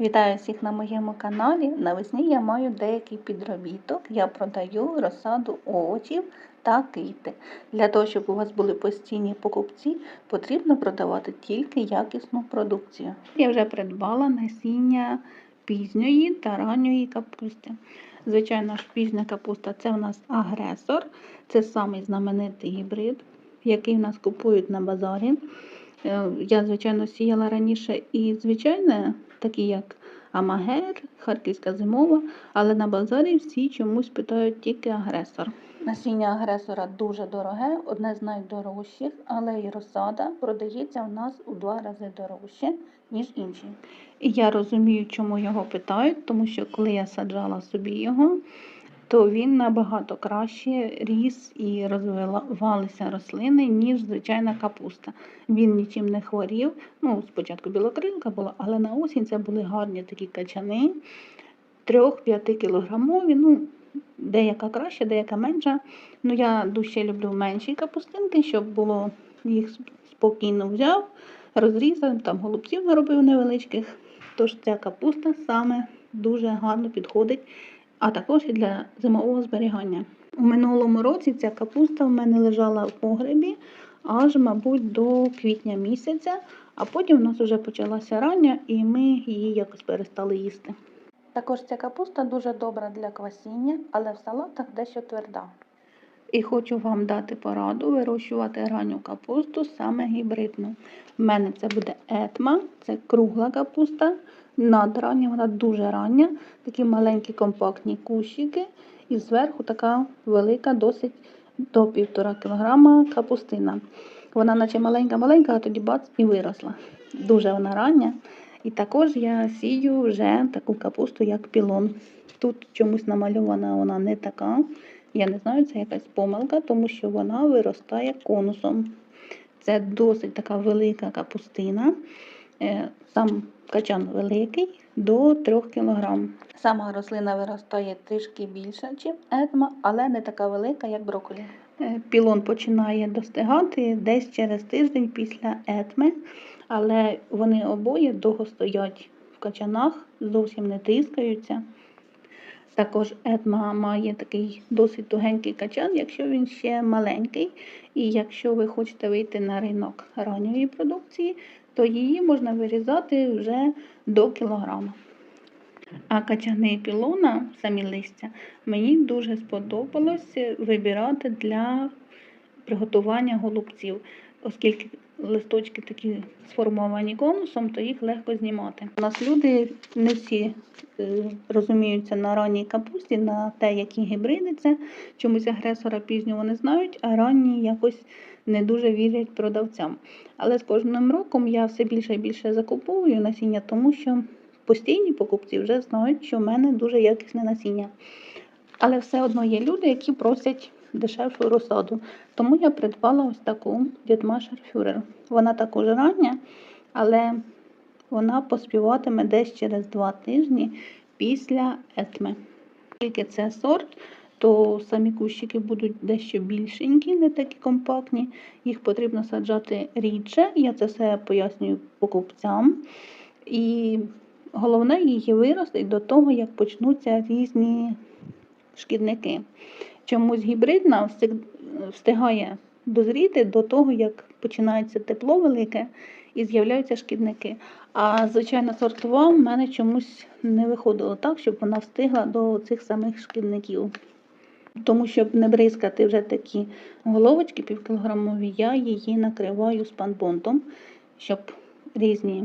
Вітаю всіх на моєму каналі. Навесні я маю деякий підробіток. Я продаю розсаду овочів та квіти. Для того, щоб у вас були постійні покупці, потрібно продавати тільки якісну продукцію. Я вже придбала насіння пізньої та ранньої капусти. Звичайно ж, пізня капуста це у нас агресор, це самий знаменитий гібрид, який в нас купують на базарі. Е, Я, звичайно, сіяла раніше і звичайне, такі як Амагер, Харківська зимова, але на базарі всі чомусь питають тільки агресор. Насіння агресора дуже дороге, одне з найдорожчих, але і розсада продається у нас у два рази дорожче, ніж інші. І я розумію, чому його питають, тому що коли я саджала собі його, то він набагато краще ріс і розвивалися рослини, ніж звичайна капуста. Він нічим не хворів. Ну, спочатку білокрилка була, але на осінь це були гарні такі качани, 3-5 кілограмові. Ну, деяка краще, деяка менша. Ну, я дужче люблю менші капустинки, щоб було їх спокійно взяв, розрізав, там голубців наробив невеличких. Тож ця капуста саме дуже гарно підходить а також і для зимового зберігання. У минулому році ця капуста в мене лежала в погребі аж, мабуть, до квітня місяця, а потім в нас вже почалася рання і ми її якось перестали їсти. Також ця капуста дуже добра для квасіння, але в салатах дещо тверда. І хочу вам дати пораду вирощувати ранню капусту саме гібридну. У мене це буде етма, це кругла капуста. Надрання, вона дуже рання, такі маленькі компактні кущики, і зверху така велика, досить до півтора кілограма капустина. Вона наче маленька-маленька, а тоді бац і виросла. Дуже вона рання. І також я сію вже таку капусту, як пілон. Тут чомусь намальована вона не така. Я не знаю, це якась помилка, тому що вона виростає конусом. Це досить така велика капустина. Е, сам качан великий до 3 кг. Сама рослина виростає трішки більше, ніж етма, але не така велика, як брокколі. Е, пілон починає достигати десь через тиждень після етми, але вони обоє довго стоять в качанах, зовсім не тріскаються. Також етма має такий досить тугенький качан, якщо він ще маленький. І якщо ви хочете вийти на ринок ранньої продукції, то її можна вирізати вже до кілограма. А качани пілона, самі листя, мені дуже сподобалось вибирати для приготування голубців, оскільки листочки такі сформовані конусом, то їх легко знімати. У нас люди не всі е, розуміються на ранній капусті, на те, які гібриди це. Чомусь агресора пізнього не знають, а ранні якось не дуже вірять продавцям. Але з кожним роком я все більше і більше закуповую насіння, тому що постійні покупці вже знають, що в мене дуже якісне насіння. Але все одно є люди, які просять дешевшу розсаду. Тому я придбала ось таку Дідмашер Фюрер. Вона також рання, але вона поспіватиме десь через два тижні після етми. Тільки це сорт, то самі кущики будуть дещо більшенькі, не такі компактні. Їх потрібно саджати рідше. Я це все пояснюю покупцям. І головне її виростить до того, як почнуться різні шкідники. Чомусь гібридна встигає дозріти до того, як починається тепло велике і з'являються шкідники. А звичайно, сортова в мене чомусь не виходило так, щоб вона встигла до цих самих шкідників. Тому, щоб не бризкати вже такі головочки півкілограмові, я її накриваю спанбонтом, щоб різні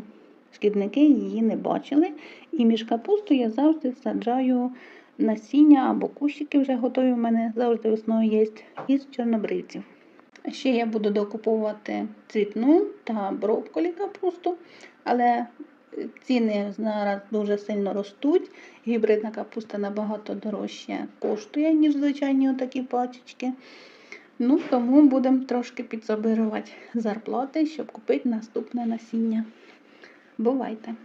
шкідники її не бачили. І між капусту я завжди саджаю насіння або кущики вже готові в мене завжди весною є, із чорнобривців. Ще я буду докуповувати цвітну та брокколі капусту, але ціни зараз дуже сильно ростуть. Гібридна капуста набагато дорожче коштує, ніж звичайні отакі пачечки. Ну, Тому будемо трошки підзабирувати зарплати, щоб купити наступне насіння. Бувайте!